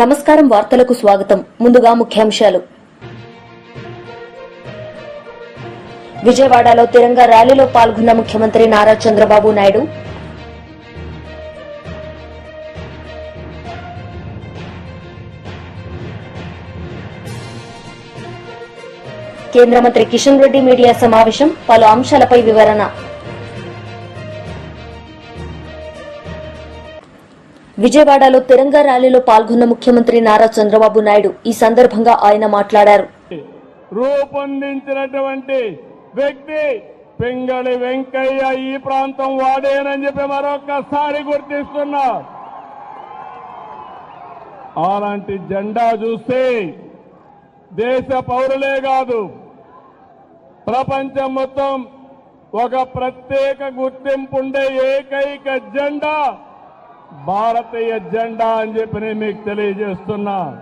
నమస్కారం వార్తలకు స్వాగతం. ముందుగా ముఖ్యాంశాలు. విజయవాడలో తిరంగా ర్యాలీలో పాల్గొన్న ముఖ్యమంత్రి నారా చంద్రబాబు నాయుడు. కేంద్ర మంత్రి కిషన్ రెడ్డి మీడియా సమావేశం పలు అంశాలపై వివరణ. విజయవాడలో తిరంగా ర్యాలీలో పాల్గొన్న ముఖ్యమంత్రి నారా చంద్రబాబు నాయుడు ఈ సందర్భంగా ఆయన మాట్లాడారు. రూపొందించినటువంటి వ్యక్తి పింగళి వెంకయ్య ఈ ప్రాంతం వాడేనని చెప్పి మరొకసారి గుర్తిస్తున్నా. అలాంటి జెండా చూస్తే దేశ పౌరులే కాదు ప్రపంచం మొత్తం ఒక ప్రత్యేక గుర్తింపుండే ఏకైక జెండా భారతీయ జెండా అని చెప్పి నేను మీకు తెలియజేస్తున్నా.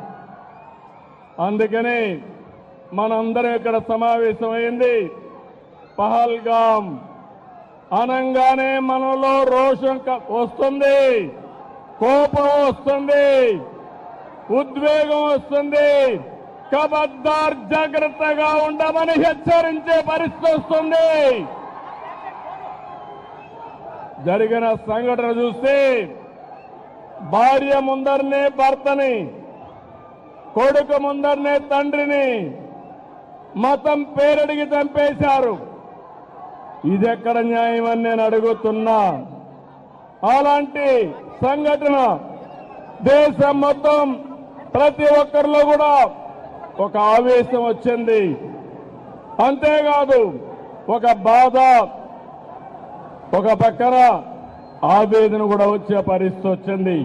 అందుకని మనందరం ఇక్కడ సమావేశమైంది. పహల్గాం. అనంగానే మనలో రోషం వస్తుంది. కోపం వస్తుంది. ఉద్వేగం వస్తుంది. కబద్దార్ జాగ్రత్తగా ఉండమని హెచ్చరించే పరిస్థితి వస్తుంది. జరిగిన సంఘటన చూస్తే భార్య ముందరనే భర్తని కొడుకు ముందరనే తండ్రిని మతం పేరడిగి చంపేశారు. ఇదెక్కడ న్యాయం అని నేను అడుగుతున్నా. అలాంటి సంఘటన దేశం మొత్తం ప్రతి ఒక్కరిలో కూడా ఒక ఆవేశం వచ్చింది. అంతేకాదు ఒక బాధ ఒక పక్కన ఆవేదన కూడా వచ్చే పరిస్థితి వచ్చింది.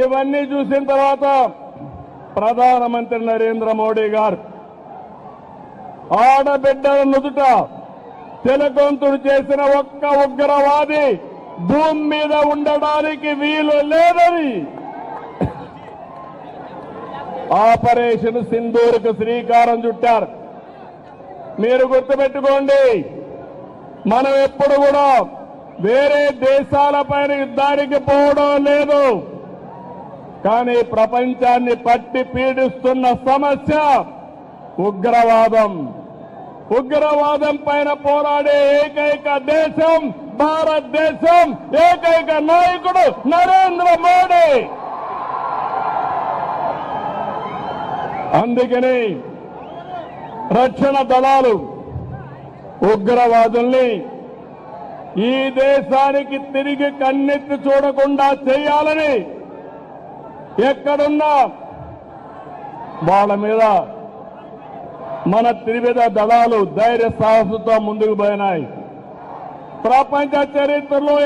ఇవన్నీ చూసిన తర్వాత ప్రధానమంత్రి నరేంద్ర మోడీ గారు ఆడబిడ్డల నుదుట తిలకొంతుడు చేసిన ఒక్క ఉగ్రవాది భూమి మీద ఉండడానికి వీలు లేదని ఆపరేషన్ సింధూర్కు శ్రీకారం చుట్టారు. మీరు గుర్తుపెట్టుకోండి మనం ఎప్పుడు కూడా వేరే దేశాలపైన యుద్ధానికి పోవడం లేదు. కానీ ప్రపంచాన్ని పట్టి పీడిస్తున్న సమస్య ఉగ్రవాదం. ఉగ్రవాదం పైన పోరాడే ఏకైక దేశం భారతదేశం. ఏకైక నాయకుడు నరేంద్ర మోడీ. అందుకని రక్షణ దళాలు ఉగ్రవాదుల్ని ఈ దేశానికి తిరిగి కన్నెత్తి చూడకుండా చేయాలని ఎక్కడున్నా వాళ్ళ మీద మన త్రివిధ దళాలు ధైర్య సాహసంతో ముందుకు పోయినాయి. ప్రపంచ చరిత్రలో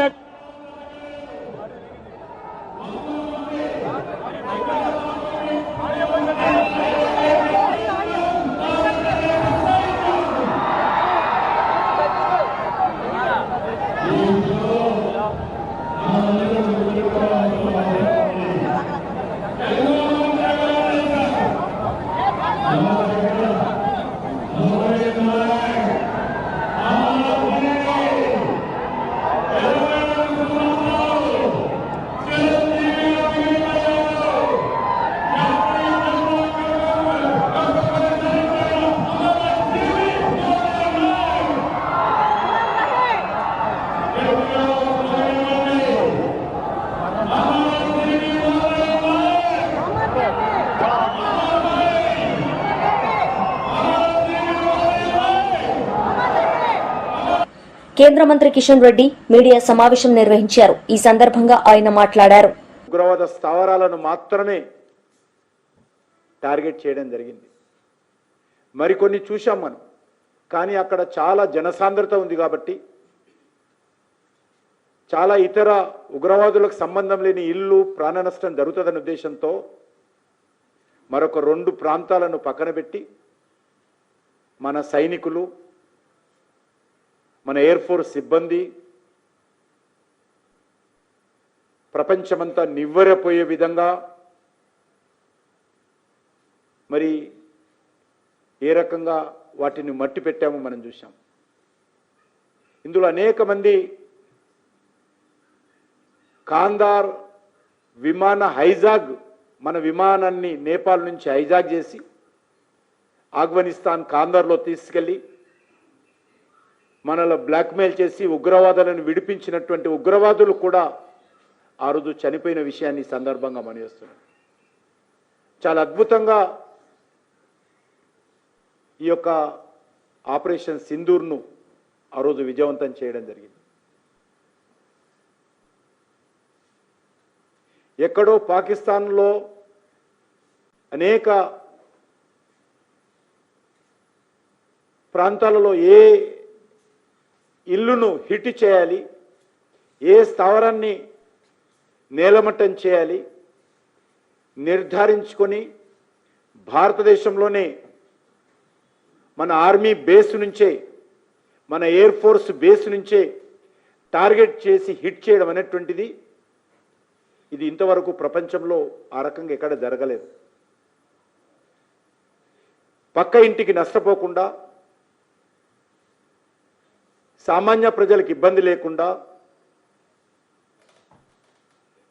కేంద్ర మంత్రి కిషన్ రెడ్డి మీడియా సమావేశం నిర్వహించారు. ఈ సందర్భంగా ఆయన మాట్లాడారు. ఉగ్రవాద స్థావరాలను మాత్రమే టార్గెట్ చేయడం జరిగింది. మరికొన్ని చూశాం మనం. కానీ అక్కడ చాలా జనసాంద్రత ఉంది కాబట్టి చాలా ఇతర ఉగ్రవాదులకు సంబంధం లేని ఇల్లు ప్రాణ నష్టం జరుగుతుందనే ఉద్దేశంతో మరొక రెండు ప్రాంతాలను పక్కన పెట్టి మన సైనికులు మన ఎయిర్ ఫోర్స్ సిబ్బంది ప్రపంచమంతా నివ్వెరపోయే విధంగా మరి ఏ రకంగా వాటిని మట్టి పెట్టామో మనం చూసాం ఇందులో అనేక మంది కాందార్ విమాన హైజాగ్ మన విమానాన్ని నేపాల్ నుంచి హైజాగ్ చేసి ఆఫ్ఘనిస్తాన్ కాందార్లో తీసుకెళ్ళి మనలో బ్లాక్మెయిల్ చేసి ఉగ్రవాదులను విడిపించినటువంటి ఉగ్రవాదులు కూడా ఆ రోజు చనిపోయిన విషయాన్ని సందర్భంగా మనవేస్తున్నాం. చాలా అద్భుతంగా ఈ యొక్క ఆపరేషన్ సింధూర్ను ఆ రోజు విజయవంతం చేయడం జరిగింది. ఎక్కడో పాకిస్తాన్లో అనేక ప్రాంతాలలో ఏ ఇల్లును హిట్ చేయాలి. ఏ స్థావరాన్ని నేలమట్టం చేయాలి. నిర్ధారించుకొని భారతదేశంలోనే మన ఆర్మీ బేస్ నుంచే మన ఎయిర్ ఫోర్స్ బేస్ నుంచే టార్గెట్ చేసి హిట్ చేయడం అనేటువంటిది ఇది ఇంతవరకు ప్రపంచంలో ఆ రకంగా ఎక్కడ జరగలేదు. పక్క ఇంటికి నష్టపోకుండా సామాన్య ప్రజలకు ఇబ్బంది లేకుండా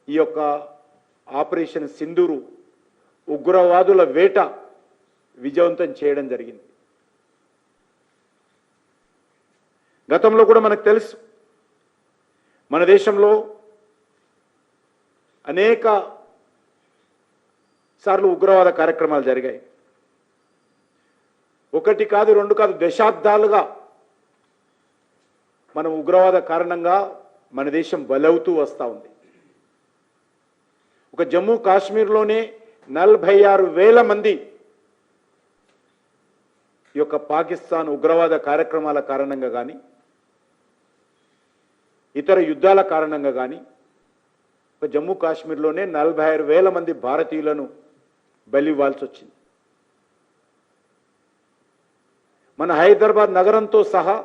ఈ యొక్క ఆపరేషన్ సింధూరు ఉగ్రవాదుల వేట విజయవంతం చేయడం జరిగింది. గతంలో కూడా మనకు తెలుసు మన దేశంలో అనేక సార్లు ఉగ్రవాద కార్యక్రమాలు జరిగాయి. ఒకటి కాదు రెండు కాదు దశాబ్దాలుగా మనం ఉగ్రవాద కారణంగా మన దేశం బలవుతూ వస్తూ ఉంది. ఒక జమ్మూ కాశ్మీర్లోనే నలభై ఆరు వేల మంది ఈ యొక్క పాకిస్తాన్ ఉగ్రవాద కార్యక్రమాల కారణంగా కానీ ఇతర యుద్ధాల కారణంగా కానీ ఒక జమ్మూ కాశ్మీర్లోనే నలభై ఆరు వేల మంది భారతీయులను బలి ఇవ్వాల్సి వచ్చింది మన హైదరాబాద్ నగరంతో సహా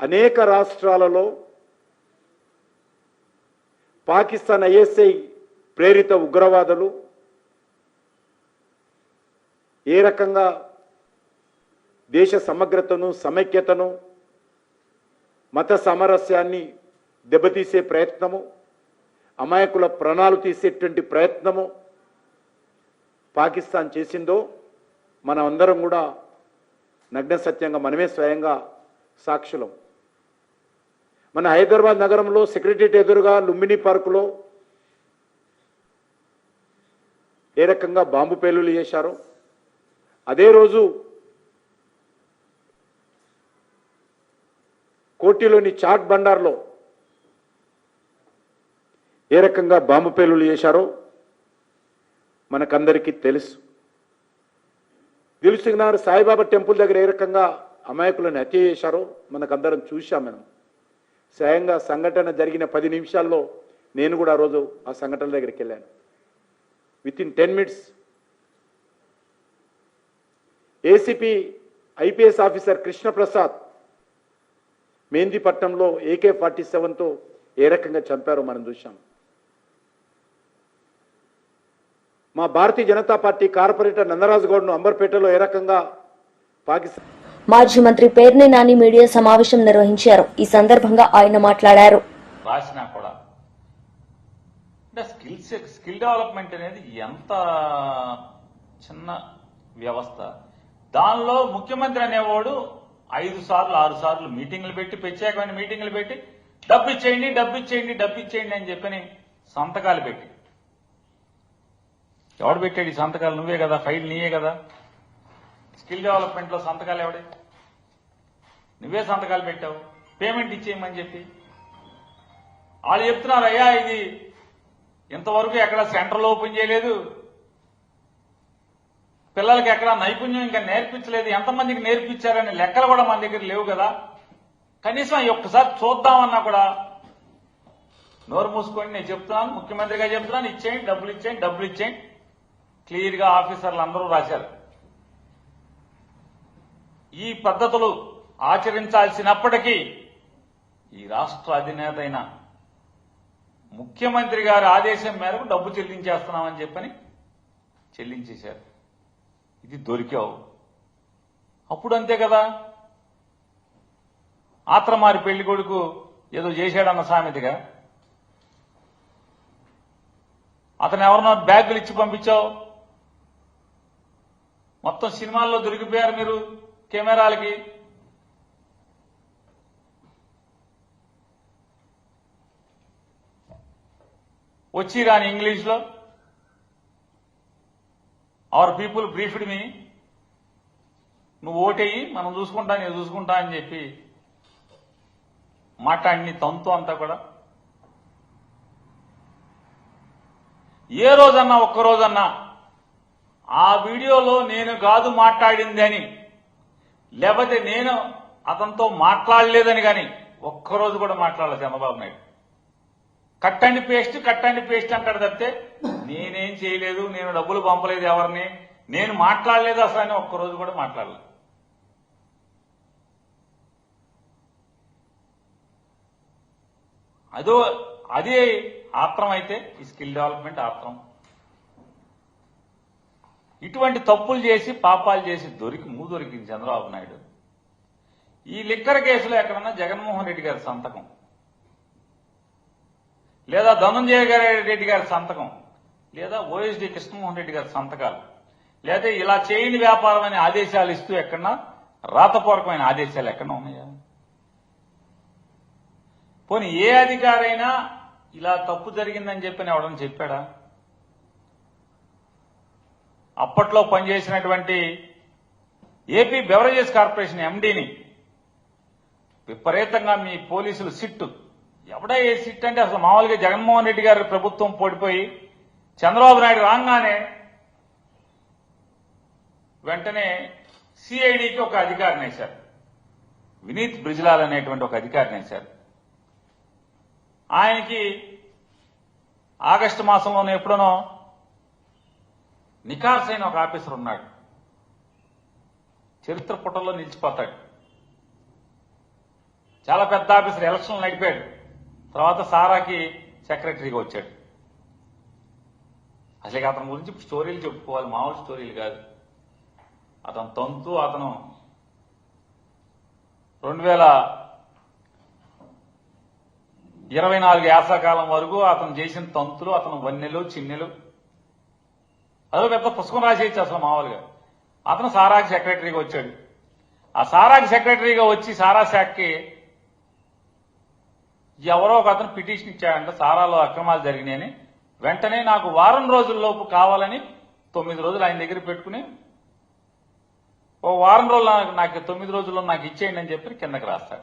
అనేక రాష్ట్రాలలో పాకిస్తాన్ ఐఎస్ఐ ప్రేరిత ఉగ్రవాదులు ఏ రకంగా దేశ సమగ్రతను సమైక్యతను మత సామరస్యాన్ని దెబ్బతీసే ప్రయత్నము అమాయకుల ప్రాణాలు తీసేటువంటి ప్రయత్నము పాకిస్తాన్ చేసిందో మనం అందరం కూడా నగ్న సత్యంగా మనమే స్వయంగా సాక్షులం. మన హైదరాబాద్ నగరంలో సెక్రటరియట్ ఎదురుగా లుంబిని పార్కులో ఏ రకంగా బాంబు పేలులు చేశారో అదే రోజు కోటిలోని చాట్ బండార్లో ఏ రకంగా బాంబు పేలులు చేశారో మనకందరికీ తెలుసు. దిల్సుఖ్నగర్ సాయిబాబా టెంపుల్ దగ్గర ఏ రకంగా అమాయకులను హత్య చేశారో మనకందరం చూశాం మనం. స్వయంగా సంఘటన జరిగిన పది నిమిషాల్లో నేను కూడా ఆ రోజు ఆ సంఘటన దగ్గరికి వెళ్ళాను. Within ten minutes ACP IPS officer Krishnaprasad మేందిపట్నంలో AK forty సెవెన్తో ఏ రకంగా చంపారో మనం చూశాం. మా భారతీయ జనతా పార్టీ కార్పొరేటర్ నందరాజు గౌడ్ను అంబర్పేటలో ఏ రకంగా పాకిస్తాన్ మాజీ మంత్రి పేర్ని నాని మీడియా సమావేశం నిర్వహించారు. ఈ సందర్భంగా ఆయన మాట్లాడారు. రాసినా కూడా అంటే స్కిల్స్ స్కిల్ డెవలప్మెంట్ అనేది ఎంత చిన్న వ్యవస్థ. దానిలో ముఖ్యమంత్రి అనేవాడు ఐదు సార్లు ఆరు సార్లు మీటింగ్లు పెట్టి ప్రత్యేకమైన మీటింగ్లు పెట్టి డబ్బు ఇచ్చేయండి డబ్బు ఇచ్చేయండి డబ్బు ఇచ్చేయండి అని చెప్పని సంతకాలు పెట్టి ఎవడు పెట్టాడు ఈ సంతకాలు? నువ్వే కదా ఫైల్ నీయే కదా. స్కిల్ డెవలప్మెంట్లో సంతకాలు ఎవడే? నువ్వే సంతకాలు పెట్టావు. పేమెంట్ ఇచ్చేయమని చెప్పి. వాళ్ళు చెప్తున్నారు అయ్యా ఇది ఇంతవరకు ఎక్కడ సెంటర్లు ఓపెన్ చేయలేదు. పిల్లలకి ఎక్కడ నైపుణ్యం ఇంకా నేర్పించలేదు. ఎంతమందికి నేర్పించారనే లెక్కలు కూడా మన దగ్గర లేవు కదా. కనీసం ఒక్కసారి చూద్దామన్నా కూడా నోరు మూసుకొని నేను చెప్తున్నాను ముఖ్యమంత్రిగా చెప్తున్నాను ఇచ్చేయండి డబ్బులు ఇచ్చేయండి డబ్బులు ఇచ్చేయండి. క్లియర్గా ఆఫీసర్లు అందరూ రాశారు. ఈ పద్ధతులు ఆచరించాల్సినప్పటికీ ఈ రాష్ట్ర అధినేత అయిన ముఖ్యమంత్రి గారి ఆదేశం మేరకు డబ్బు చెల్లించేస్తున్నామని చెప్పని చెల్లించేశారు. ఇది దొరికావు. అప్పుడు అంతే కదా. ఆత్రమారి పెళ్ళి కొడుకు ఏదో చేశాడన్న సామెతగా. అతను ఎవరినో బ్యాగులు ఇచ్చి పంపించావు. మొత్తం సినిమాల్లో దొరికిపోయారు మీరు. కెమెరాలకి. వచ్చి రాని ఇంగ్లీష్లో. అవర్ పీపుల్ బ్రీఫ్డ్ మీ నువ్వు ఓటేయి మనం చూసుకుంటా నేను చూసుకుంటా అని చెప్పి మాట్లాడిని తంతు అంతా కూడా. ఏ రోజన్నా ఒక్కరోజన్నా ఆ వీడియోలో నేను కాదు మాట్లాడింది అని లేకపోతే నేను అతనితో మాట్లాడలేదని కానీ ఒక్కరోజు కూడా మాట్లాడలేదు Chandrababu Naidu. Cut and paste cut and paste అంటాడు తప్పితే నేనేం చేయలేదు నేను డబ్బులు పంపలేదు ఎవరిని నేను మాట్లాడలేదు అసలు అని ఒక్కరోజు కూడా మాట్లాడలేదు. అదో అదే ఆత్రం అయితే ఈ స్కిల్ డెవలప్మెంట్ ఆత్రం. ఇటువంటి తప్పులు చేసి పాపాలు చేసి దొరికి మూ దొరికింది చంద్రబాబు నాయుడు. ఈ లిక్కర్ కేసులో ఎక్కడన్నా జగన్మోహన్ రెడ్డి గారి సంతకం. లేదా ధనంజయ రెడ్డి గారి సంతకం. లేదా ఓఎస్డి కృష్ణమోహన్ రెడ్డి గారి సంతకాలు. లేదా ఇలా చేయని వ్యాపారం అనే ఆదేశాలు ఇస్తూ ఎక్కడన్నా రాతపూర్వకమైన ఆదేశాలు ఎక్కడ ఉన్నాయా? పోనీ ఏ అధికారైనా ఇలా తప్పు జరిగిందని చెప్పి ఎవడని చెప్పాడా? అప్పట్లో పనిచేసినటువంటి ఏపీ బెవరేజెస్ కార్పొరేషన్ ఎండీని విపరీతంగా మీ పోలీసులు సిట్టు. ఎవడా ఏ సిట్ అంటే అసలు మామూలుగా జగన్మోహన్ రెడ్డి గారి ప్రభుత్వం పడిపోయి చంద్రబాబు నాయుడు రాగానే వెంటనే సిఐడికి ఒక అధికారిని వేశారు. వినీత్ బ్రిజ్లాల్ అనేటువంటి ఒక అధికారిని వేశారు. ఆయనకి ఆగస్టు మాసంలోనే ఎప్పుడనో నికార్స్ అయిన ఒక ఆఫీసర్ ఉన్నాడు. చరిత్ర పుటల్లో నిలిచిపోతాడు. చాలా పెద్ద ఆఫీసర్ ఎలక్షన్ నడిపాడు. తర్వాత సారాకి సెక్రటరీగా వచ్చాడు. అసలు అతని గురించి స్టోరీలు చెప్పుకోవాలి మామూలు స్టోరీలు కాదు. అతను తంతు అతను రెండు వేల ఇరవై నాలుగు యాసకాలం వరకు అతను చేసిన తంతులు అతను వన్నెలు చిన్నెలు అదో పెద్ద పుస్తకం రాసేయచ్చు అసలు మామూలుగా. అతను సారాకి సెక్రటరీగా వచ్చాడు. ఆ సారాకి సెక్రటరీగా వచ్చి సారా శాఖకి ఎవరో ఒక అతను పిటిషన్ ఇచ్చాడంట సారాలో అక్రమాలు జరిగినాయని. వెంటనే నాకు వారం రోజుల్లోపు కావాలని తొమ్మిది రోజులు ఆయన దగ్గర పెట్టుకుని ఓ వారం రోజులు నాకు- నాకు తొమ్మిది రోజుల్లో నాకు ఇచ్చేయండి అని చెప్పి కిందకి రాస్తాడు.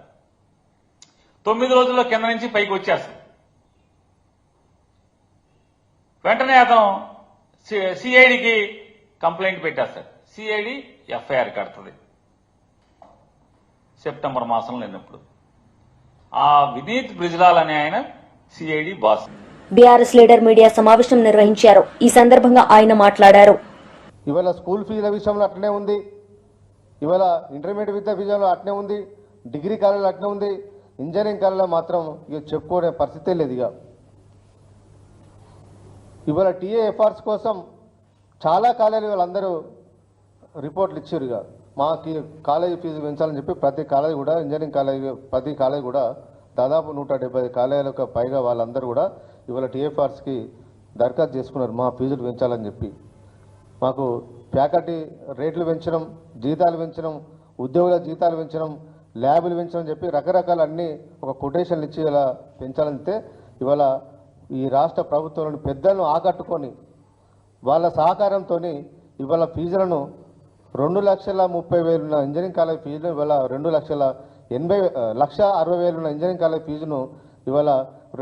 తొమ్మిది రోజుల్లో కింద నుంచి పైకి వచ్చేస్తాడు. వెంటనే అతను సిఐడికి కంప్లైంట్ పెట్టేస్తాడు సిఐడి ఎఫ్ఐఆర్ కడుతుంది. సెప్టెంబర్ మాసంలో లేనప్పుడు. ఆ వినీత్ బ్రిజ్లాల్ అనే ఆయన CID boss. BRS leader media సమావేశం నిర్వహించారు. ఈ సందర్భంగా ఆయన మాట్లాడారు. ఇవాళ స్కూల్ ఫీజుల విషయంలో అట్లనే ఉంది. ఇవాళ ఇంటర్మీడియట్ విద్య విషయంలో అట్లనే ఉంది. డిగ్రీ కాలేజీలో అట్లనే ఉంది. ఇంజనీరింగ్ కాలేజీలో మాత్రం ఇక చెప్పుకోనే పరిస్థితే లేదు ఇక. ఇవాళ టీఏఎఫ్ఆర్స్ కోసం చాలా కాలేజీలు వాళ్ళందరూ రిపోర్ట్లు ఇచ్చారు ఇక. మాకి కాలేజీ ఫీజు పెంచాలని చెప్పి ప్రతి కాలేజీ కూడా ఇంజనీరింగ్ కాలేజీ ప్రతి కాలేజీ కూడా దాదాపు నూట డెబ్బై కాలేజీలకు పైగా వాళ్ళందరూ కూడా ఇవాళ టీఎఫ్ఆర్స్కి దరఖాస్తు చేసుకున్నారు. మా ఫీజులు పెంచాలని చెప్పి. మాకు ఫ్యాకల్టీ రేట్లు పెంచడం జీతాలు పెంచడం ఉద్యోగుల జీతాలు పెంచడం ల్యాబులు పెంచడం చెప్పి రకరకాల అన్ని ఒక కొటేషన్లు ఇచ్చి ఇలా పెంచాలంటే ఇవాళ ఈ రాష్ట్ర ప్రభుత్వంలోని పెద్దలను ఆకట్టుకొని వాళ్ళ సహకారంతో ఇవాళ ఫీజులను రెండు లక్షల ముప్పై వేలున్న ఇంజనీరింగ్ కాలేజ్ ఫీజును ఇవాళ రెండు లక్షల ఎనభై లక్ష అరవై వేలున్న ఇంజనీరింగ్ కాలేజ్ ఫీజును ఇవాళ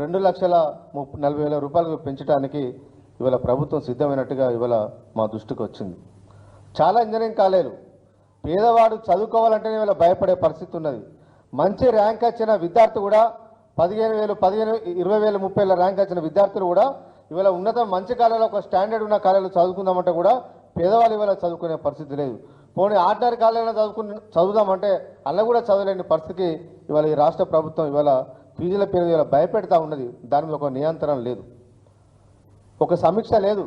రెండు లక్షల ముప్పై నలభై వేల రూపాయలకు పెంచడానికి ఇవాళ ప్రభుత్వం సిద్ధమైనట్టుగా ఇవాళ మా దృష్టికి వచ్చింది. చాలా ఇంజనీరింగ్ కాలేజీలు పేదవాడు చదువుకోవాలంటేనే ఇవాళ భయపడే పరిస్థితి ఉన్నది. మంచి ర్యాంక్ వచ్చిన విద్యార్థి కూడా పదిహేను వేలు పదిహేను ఇరవై వేలు ముప్పై వేల ర్యాంక్ వచ్చిన విద్యార్థులు కూడా ఇవాళ ఉన్నత మంచి కాలేజీలో ఒక స్టాండర్డ్ ఉన్న కాలేజీలో చదువుకుందామంటే కూడా పేదవాళ్ళు ఇవాళ చదువుకునే పరిస్థితి లేదు. పోనీ ఆర్డినరీ కాలేజీలో చదువుకుని చదువుదామంటే అలా కూడా చదవలేని పరిస్థితికి ఇవాళ ఈ రాష్ట్ర ప్రభుత్వం ఇవాళ ఫీజుల పేరు ఇవాళ భయపెడతా ఉన్నది. దాని మీద ఒక నియంత్రణ లేదు. ఒక సమీక్ష లేదు.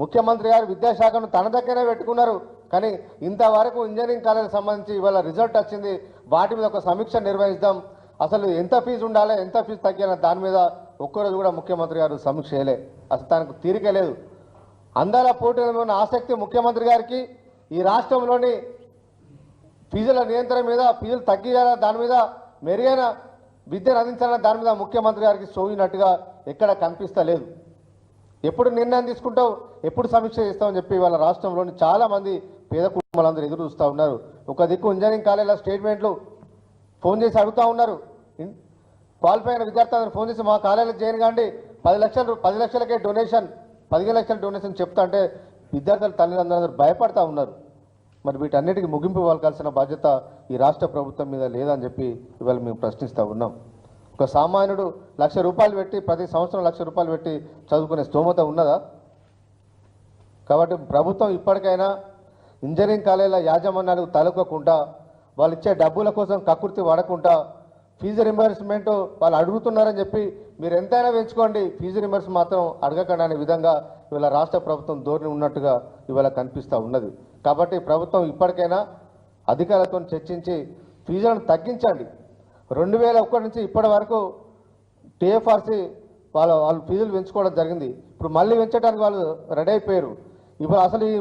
ముఖ్యమంత్రి గారు విద్యాశాఖను తన దగ్గరే పెట్టుకున్నారు. కానీ ఇంతవరకు ఇంజనీరింగ్ కాలేజీకి సంబంధించి ఇవాళ రిజల్ట్ వచ్చింది. వాటి మీద ఒక సమీక్ష నిర్వహిద్దాం. అసలు ఎంత ఫీజు ఉండాలి ఎంత ఫీజు తగ్గిన దాని మీద ఒక్కరోజు కూడా ముఖ్యమంత్రి గారు సమీక్ష చేయలే. అసలు తనకు తీరిక లేదు. అందాల పోటీ ఉన్న ఆసక్తి ముఖ్యమంత్రి గారికి ఈ రాష్ట్రంలోని ఫీజుల నియంత్రణ మీద ఫీజులు తగ్గించాలా దాని మీద మెరుగైన విద్యను అందించాలన్న దాని మీద ముఖ్యమంత్రి గారికి సోయినట్టుగా ఎక్కడ కనిపిస్తలేదు. ఎప్పుడు నిర్ణయం తీసుకుంటావు ఎప్పుడు సమీక్ష చేస్తామని చెప్పి వాళ్ళ రాష్ట్రంలోని చాలామంది పేద కుటుంబాలందరూ ఎదురు చూస్తూ ఉన్నారు. ఒక దిక్కు ఇంజనీరింగ్ కాలేజీలో స్టేట్మెంట్లు ఫోన్ చేసి అడుగుతూ ఉన్నారు. Hmm? క్వాలిఫై అయిన విద్యార్థులందరూ ఫోన్ చేసి మా కాలేజీలో చేయను కాండి పది లక్షలు పది లక్షలకే డొనేషన్ పదిహేను లక్షల డొనేషన్ చెప్తా అంటే విద్యార్థుల తల్లిదండ్రులందరూ భయపడతా ఉన్నారు. మరి వీటన్నిటికీ ముగింపు పలకాల్సిన బాధ్యత ఈ రాష్ట్ర ప్రభుత్వం మీద లేదని చెప్పి ఇవాళ మేము ప్రశ్నిస్తూ ఉన్నాం. ఒక సామాన్యుడు లక్ష రూపాయలు పెట్టి ప్రతి సంవత్సరం లక్ష రూపాయలు పెట్టి చదువుకునే స్తోమత ఉన్నదా? కాబట్టి ప్రభుత్వం ఇప్పటికైనా ఇంజనీరింగ్ కాలేజీల యాజమాన్యాలకు తలకొకుండా వాళ్ళు ఇచ్చే డబ్బుల కోసం కకృతి పడకుండా ఫీజు రింబర్స్మెంట్ వాళ్ళు అడుగుతున్నారని చెప్పి మీరు ఎంతైనా పెంచుకోండి ఫీజు రింబర్స్ మాత్రం అడగకండి అనే విధంగా ఇవాళ రాష్ట్ర ప్రభుత్వం ధోరణి ఉన్నట్టుగా ఇవాళ కనిపిస్తూ ఉన్నది. కాబట్టి ప్రభుత్వం ఇప్పటికైనా అధికారులతో చర్చించి ఫీజులను తగ్గించండి. రెండు వేల ఒకటి నుంచి ఇప్పటి వరకు టీఎఫ్ఆర్సీ వాళ్ళ వాళ్ళు ఫీజులు పెంచుకోవడం జరిగింది. ఇప్పుడు మళ్ళీ పెంచడానికి వాళ్ళు రెడీ అయిపోయారు. ఇప్పుడు అసలు ఈ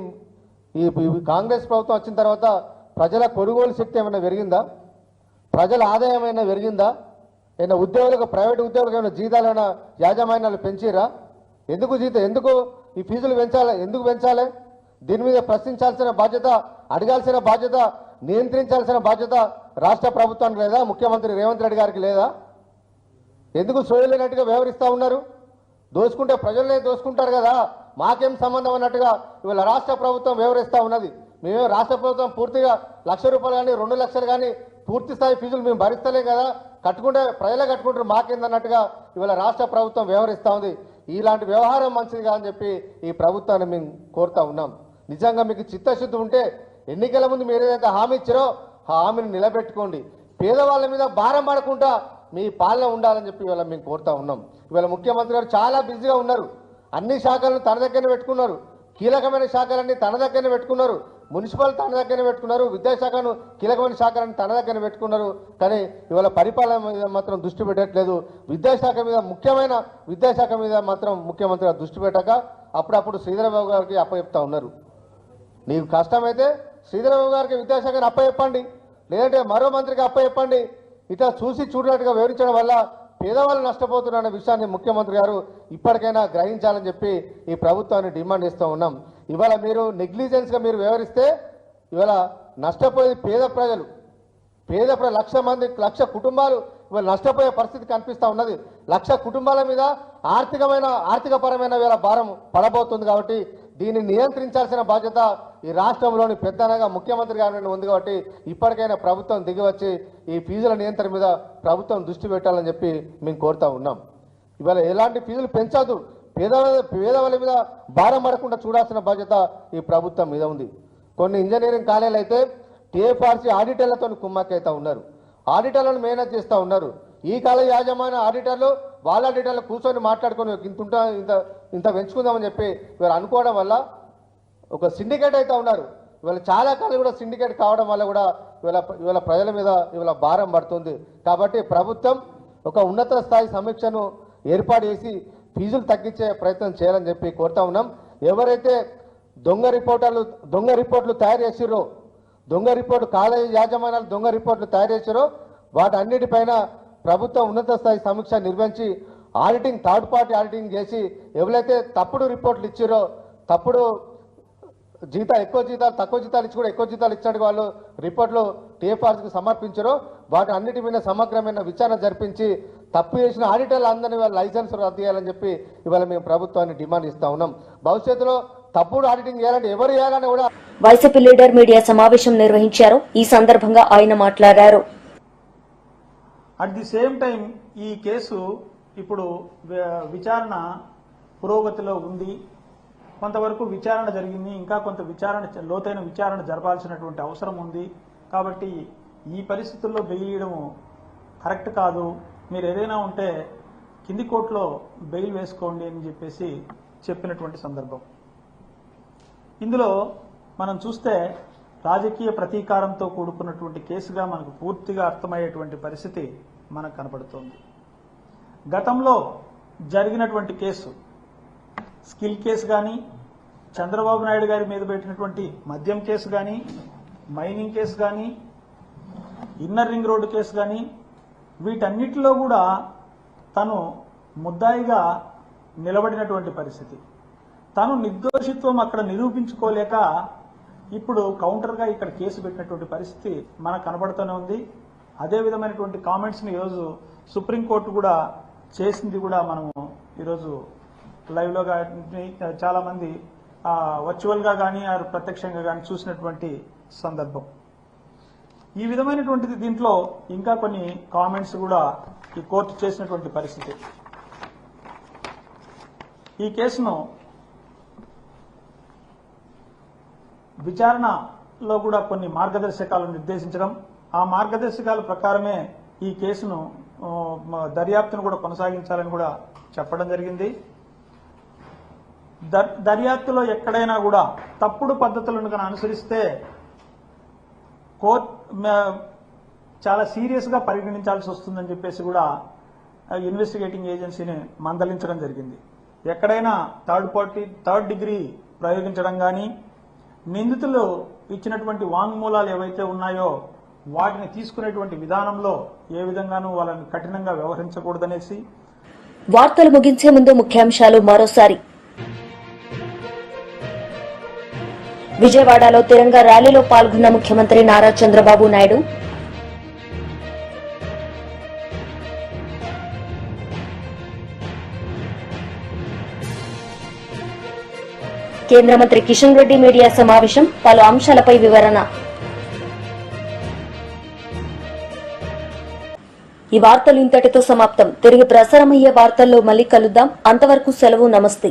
ఈ కాంగ్రెస్ ప్రభుత్వం వచ్చిన తర్వాత ప్రజల కొనుగోలు శక్తి ఏమైనా పెరిగిందా? ప్రజల ఆదాయం అయినా పెరిగిందా? ఏమైనా ఉద్యోగులకు ప్రైవేట్ ఉద్యోగులకు ఏమైనా జీతాలైనా యాజమాన్యాలు పెంచిరా ఎందుకు జీతం ఎందుకు ఈ ఫీజులు పెంచాలి ఎందుకు పెంచాలి? దీని మీద ప్రశ్నించాల్సిన బాధ్యత అడగాల్సిన బాధ్యత నియంత్రించాల్సిన బాధ్యత రాష్ట్ర ప్రభుత్వానికి లేదా ముఖ్యమంత్రి రేవంత్ రెడ్డి గారికి లేదా? ఎందుకు సోయలేనట్టుగా వ్యవహరిస్తూ ఉన్నారు? దోచుకుంటే ప్రజలనే దోచుకుంటారు కదా. మాకేం సంబంధం అన్నట్టుగా ఇవాళ రాష్ట్ర ప్రభుత్వం వ్యవహరిస్తూ ఉన్నది. మేమే రాష్ట్ర ప్రభుత్వం పూర్తిగా లక్ష రూపాయలు కానీ రెండు లక్షలు కానీ పూర్తి స్థాయి ఫీజులు మేము భరిస్తలేం కదా. కట్టుకుంటే ప్రజలే కట్టుకుంటారు మాకేందన్నట్టుగా ఇవాళ రాష్ట్ర ప్రభుత్వం వ్యవహరిస్తూ ఉంది. ఇలాంటి వ్యవహారం మంచిది కాదని చెప్పి ఈ ప్రభుత్వాన్ని మేము కోరుతా ఉన్నాం. నిజంగా మీకు చిత్తశుద్ధి ఉంటే ఎన్నికల ముందు మీరు ఏదైతే హామీ ఇచ్చారో ఆ హామీని నిలబెట్టుకోండి. పేదవాళ్ళ మీద భారం పడకుండా మీ పాలన ఉండాలని చెప్పి ఇవాళ మేము కోరుతా ఉన్నాం. ఇవాళ ముఖ్యమంత్రి గారు చాలా బిజీగా ఉన్నారు. అన్ని శాఖలను తన దగ్గరనే పెట్టుకున్నారు. కీలకమైన శాఖలన్నీ తన దగ్గరనే పెట్టుకున్నారు. మున్సిపల్ తన దగ్గరనే పెట్టుకున్నారు విద్యాశాఖను కీలకమైన శాఖలను తన దగ్గరనే పెట్టుకున్నారు కానీ ఇవాళ పరిపాలన మీద మాత్రం దృష్టి పెట్టట్లేదు. విద్యాశాఖ మీద ముఖ్యమైన విద్యాశాఖ మీద మాత్రం ముఖ్యమంత్రి దృష్టి పెట్టక అప్పుడప్పుడు శ్రీధరబాబు గారికి అప్పచెప్తా ఉన్నారు. నీకు కష్టమైతే శ్రీధరబాబు గారికి విద్యాశాఖని అప్పచెప్పండి. లేదంటే మరో మంత్రికి అప్పచెప్పండి. ఇట్లా చూసి చూడనట్టుగా వివరించడం వల్ల పేదవాళ్ళు నష్టపోతున్నారనే విషయాన్ని ముఖ్యమంత్రి గారు ఇప్పటికైనా గ్రహించాలని చెప్పి ఈ ప్రభుత్వాన్ని డిమాండ్ చేస్తూ ఉన్నాం. ఇవాళ మీరు నెగ్లిజెన్స్గా మీరు వ్యవహరిస్తే ఇవాళ నష్టపోయేది పేద ప్రజలు పేద లక్ష మంది లక్ష కుటుంబాలు ఇవాళ నష్టపోయే పరిస్థితి కనిపిస్తూ ఉన్నది. లక్ష కుటుంబాల మీద ఆర్థికమైన ఆర్థికపరమైన వేళ భారం పడబోతుంది కాబట్టి దీన్ని నియంత్రించాల్సిన బాధ్యత ఈ రాష్ట్రంలోని పెద్దనగా ముఖ్యమంత్రి గారి ఉంది కాబట్టి ఇప్పటికైనా ప్రభుత్వం దిగివచ్చి ఈ ఫీజుల నియంత్రణ మీద ప్రభుత్వం దృష్టి పెట్టాలని చెప్పి మేము కోరుతా ఉన్నాం. ఇవాళ ఎలాంటి ఫీజులు పెంచదు పేదల పేదవాళ్ళ మీద భారం పడకుండా చూడాల్సిన బాధ్యత ఈ ప్రభుత్వం మీద ఉంది. కొన్ని ఇంజనీరింగ్ కాలేజీలు అయితే టీఎఫ్ఆర్సీ ఆడిటర్లతో కుమ్మక్కైతే ఉన్నారు. ఆడిటర్లను మేనేజ్ చేస్తూ ఉన్నారు. ఈ కాల యాజమాన్య ఆడిటర్లు వాళ్ళ ఆడిటర్లు కూర్చొని మాట్లాడుకొని ఇంత ఇంత ఇంత పెంచుకుందామని చెప్పి వీళ్ళు అనుకోవడం వల్ల ఒక సిండికేట్ అయితే ఉన్నారు. ఇవాళ చాలా కాలం కూడా సిండికేట్ కావడం వల్ల కూడా ఇవాళ ఇవాళ ప్రజల మీద ఇవాళ భారం పడుతుంది. కాబట్టి ప్రభుత్వం ఒక ఉన్నత స్థాయి సమీక్షను ఏర్పాటు చేసి ఫీజులు తగ్గించే ప్రయత్నం చేయాలని చెప్పి కోరుతా ఉన్నాం. ఎవరైతే దొంగ రిపోర్టర్లు దొంగ రిపోర్ట్లు తయారు చేసిరో దొంగ రిపోర్టు కాలేజీ యాజమాన్యాలు దొంగ రిపోర్ట్లు తయారు చేశారో వాటన్నిటిపైన ప్రభుత్వం ఉన్నత స్థాయి సమీక్ష నిర్వహించి ఆడిటింగ్ థర్డ్ పార్టీ ఆడిటింగ్ చేసి ఎవరైతే తప్పుడు రిపోర్ట్లు ఇచ్చారో తప్పుడు జీతాలు ఎక్కువ జీతాలు తక్కువ జీతాలు ఇచ్చి కూడా ఎక్కువ జీతాలు ఇచ్చినట్టు వాళ్ళు రిపోర్ట్లు టీఎఫ్ఆర్సీకి సమర్పించారో వాటి అన్నిటి మీద సమగ్రమైన విచారణ జరిపించి తప్పు చేసిన ఆడిటర్లు అందరినీ వాళ్ళ లైసెన్స్ రద్దు చేయాలని చెప్పి ఇవాళ మేము ప్రభుత్వాన్ని డిమాండ్ ఇస్తా ఉన్నాం. భవిష్యత్తులో తప్పుడు ఆడిటింగ్ చేయాలంటే ఎవరు చేయాలని కూడా వైసీపీ లీడర్ మీడియా సమావేశం నిర్వహించారు. ఈ సందర్భంగా ఆయన మాట్లాడారు. అట్ ది సేమ్ టైం ఈ కేసు ఇప్పుడు విచారణ పురోగతిలో ఉంది. కొంతవరకు విచారణ జరిగింది. ఇంకా కొంత విచారణ లోతైన విచారణ జరపాల్సినటువంటి అవసరం ఉంది. కాబట్టి ఈ పరిస్థితుల్లో బెయిల్ ఇవ్వడం కరెక్ట్ కాదు. మీరు ఏదైనా ఉంటే కింది కోర్టులో బెయిల్ వేసుకోండి అని చెప్పేసి చెప్పినటువంటి సందర్భం. ఇందులో మనం చూస్తే రాజకీయ ప్రతీకారంతో కూడుకున్నటువంటి కేసుగా మనకు పూర్తిగా అర్థమయ్యేటువంటి పరిస్థితి మనకు కనపడుతోంది. గతంలో జరిగినటువంటి కేసు స్కిల్ కేసు కానీ చంద్రబాబు నాయుడు గారి మీద పెట్టినటువంటి మద్యం కేసు కానీ మైనింగ్ కేసు కానీ ఇన్నర్ రింగ్ రోడ్డు కేసు కానీ వీటన్నిటిలో కూడా తను ముద్దాయిగా నిలబడినటువంటి పరిస్థితి. తను నిర్దోషిత్వం అక్కడ నిరూపించుకోలేక ఇప్పుడు కౌంటర్గా ఇక్కడ కేసు పెట్టినటువంటి పరిస్థితి మనకు కనబడుతూనే ఉంది. అదే విధమైనటువంటి కామెంట్స్ని ఈరోజు సుప్రీంకోర్టు కూడా చేసింది కూడా మనము ఈరోజు లైవ్లో కానీ చాలామంది వర్చువల్గా కానీ ప్రత్యక్షంగా కానీ చూసినటువంటి సందర్భం. ఈ విధమైనటువంటిది దీంట్లో ఇంకా కొన్ని కామెంట్స్ కూడా ఈ కోర్టు చేసినటువంటి పరిస్థితి. ఈ కేసును విచారణలో కూడా కొన్ని మార్గదర్శకాలు నిర్దేశించడం ఆ మార్గదర్శకాల ప్రకారమే ఈ కేసును దర్యాప్తును కూడా కొనసాగించాలని కూడా చెప్పడం జరిగింది. దర్- దర్యాప్తులో ఎక్కడైనా కూడా తప్పుడు పద్ధతులను కనుక అనుసరిస్తే కోర్ట్ చాలా సీరియస్గా పరిగణించాల్సి వస్తుందని చెప్పేసి కూడా ఇన్వెస్టిగేటింగ్ ఏజెన్సీని మందలించడం జరిగింది. ఎక్కడైనా థర్డ్ పార్టీ థర్డ్ డిగ్రీ ప్రయోగించడం కానీ నిందితులు ఇచ్చినటువంటి వాంగ్మూలాలు ఏవైతే ఉన్నాయో వాటిని తీసుకునేటువంటి విధానంలో ఏ విధంగానూ వాళ్ళని కఠినంగా వ్యవహరించకూడదనేసి వార్తలు ముగించే ముందు ముఖ్యాంశాలు మరోసారి. విజయవాడలో తిరంగా ర్యాలీలో పాల్గొన్న ముఖ్యమంత్రి నారా చంద్రబాబు నాయుడు. కేంద్ర మంత్రి కిషన్ రెడ్డి మీడియా సమావేశం పలు అంశాలపై వివరణ. ఈ వార్తలు ఇంతటితో సమాప్తం. తిరిగి ప్రసారమయ్యే వార్తల్లో మళ్ళీ కలుద్దాం. అంతవరకు సెలవు నమస్తే.